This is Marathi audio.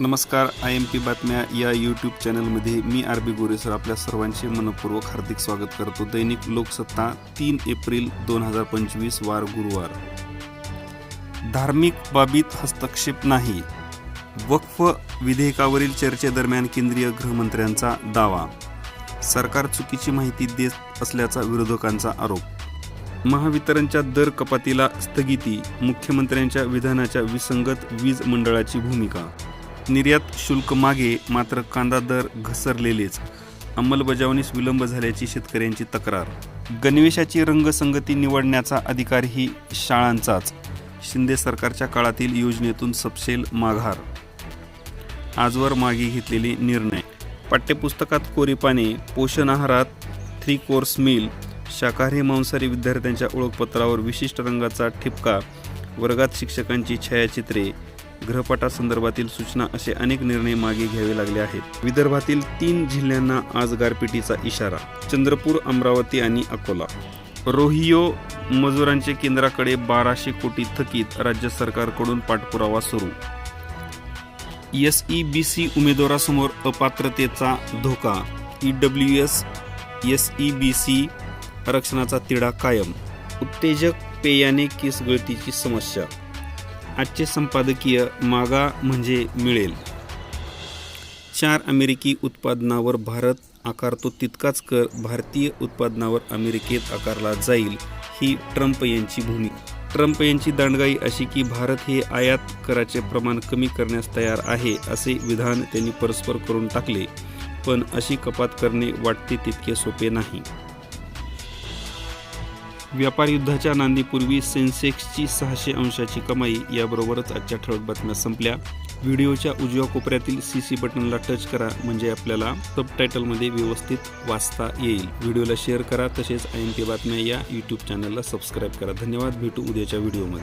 नमस्कार आय एम पी बातम्या या यूट्यूब चॅनलमध्ये मी आर बी गोरेसर आपल्या सर्वांचे मनपूर्वक हार्दिक स्वागत करतो. दैनिक लोकसत्ता तीन एप्रिल दोन हजार पंचवीस वार गुरुवार. धार्मिक बाबीत हस्तक्षेप नाही. वक्फ विधेयकावरील चर्चेदरम्यान केंद्रीय गृहमंत्र्यांचा दावा. सरकार चुकीची माहिती देत असल्याचा विरोधकांचा आरोप. महावितरणच्या दर कपातीला स्थगिती मुख्यमंत्र्यांच्या विधानाच्या विसंगत वीज मंडळाची भूमिका. निर्यात शुल्क मागे मात्र कांदा दर घसरलेलेच. अंमलबजावणीस विलंब झाल्याची शेतकऱ्यांची तक्रार. गणवेशाची रंगसंगती निवडण्याचा अधिकारही शाळांचाच. शिंदे सरकारच्या काळातील योजनेतून सपशेल माघार. आजवर मागे घेतलेले निर्णय. पाठ्यपुस्तकात कोरीपाने पोषण आहारात थ्री कोर्स मील शाकाहारी मांसाहारी विद्यार्थ्यांच्या ओळखपत्रावर विशिष्ट रंगाचा ठिपका वर्गात शिक्षकांची छायाचित्रे गृहपाठासंदर्भातील सूचना असे अनेक निर्णय मागे घ्यावे लागले आहेत. विदर्भातील तीन जिल्ह्यांना आज गारपिटीचा इशारा चंद्रपूर अमरावती आणि अकोला. रोहियो मजुरांचे केंद्राकडे बाराशे कोटी थकीत राज्य सरकारकडून पाठपुरावा सुरू. एस ई बी सी उमेदवारासमोर अपात्रतेचा धोका E W S S E B C आरक्षणाचा तिढा कायम. उत्तेजक पेयाने केस गळतीची समस्या आजचे संपादकीय मागा म्हणजे मिळेल. चार अमेरिकी उत्पादनावर भारत आकारतो तितकाच कर भारतीय उत्पादनावर अमेरिकेत आकारला जाईल ही ट्रम्प यांची भूमिका ट्रम्प यांची दांडगाई अशी की भारत हे आयात कराचे प्रमाण कमी करण्यास तयार आहे असे विधान त्यांनी परस्पर करून टाकले. पण अशी कपात करणे वाटते तितके सोपे नाही. व्यापार युद्धाच्या नांदीपूर्वी सेन्सेक्सची सहाशे अंशाची कमाई याबरोबरच आजच्या ठळक बातम्या संपल्या. व्हिडिओच्या उजव्या कोपऱ्यातील सी सी बटनला टच करा म्हणजे आपल्याला सबटायटलमध्ये व्यवस्थित वाचता येईल. व्हिडिओला शेअर करा तसेच आय एम पी बातम्या या यूट्यूब चॅनलला सबस्क्राईब करा. धन्यवाद भेटू उद्याच्या व्हिडिओमध्ये.